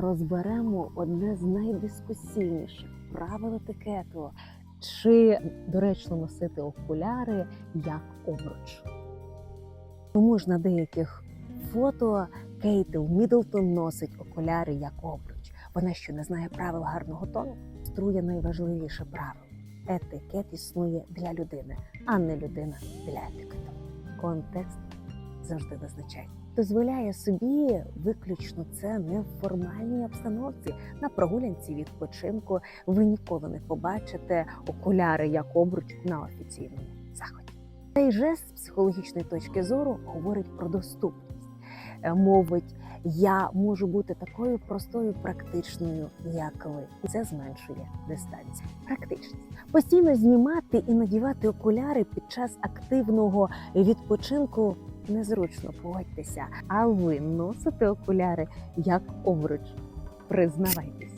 розберемо одне з найдискусійніших правил етикету. Чи доречно носити окуляри як обруч? Тому ж на деяких фото Кейтл Мідлтон носить окуляри як обруч. Вона що не знає правил гарного тону? Струє найважливіше правило. Етикет існує для людини, а не людина для етикету. Контекст завжди визначає. Дозволяє собі виключно це не в формальній обстановці. На прогулянці відпочинку ви ніколи не побачите окуляри як обруч на офіційному заході. Цей жест з психологічної точки зору говорить про доступність. Е, Мовить, я можу бути такою простою, практичною, як ви. І це зменшує дистанцію. Практичність. Постійно знімати і надівати окуляри під час активного відпочинку незручно, погодьтеся. А ви носите окуляри як обруч. Признавайтесь.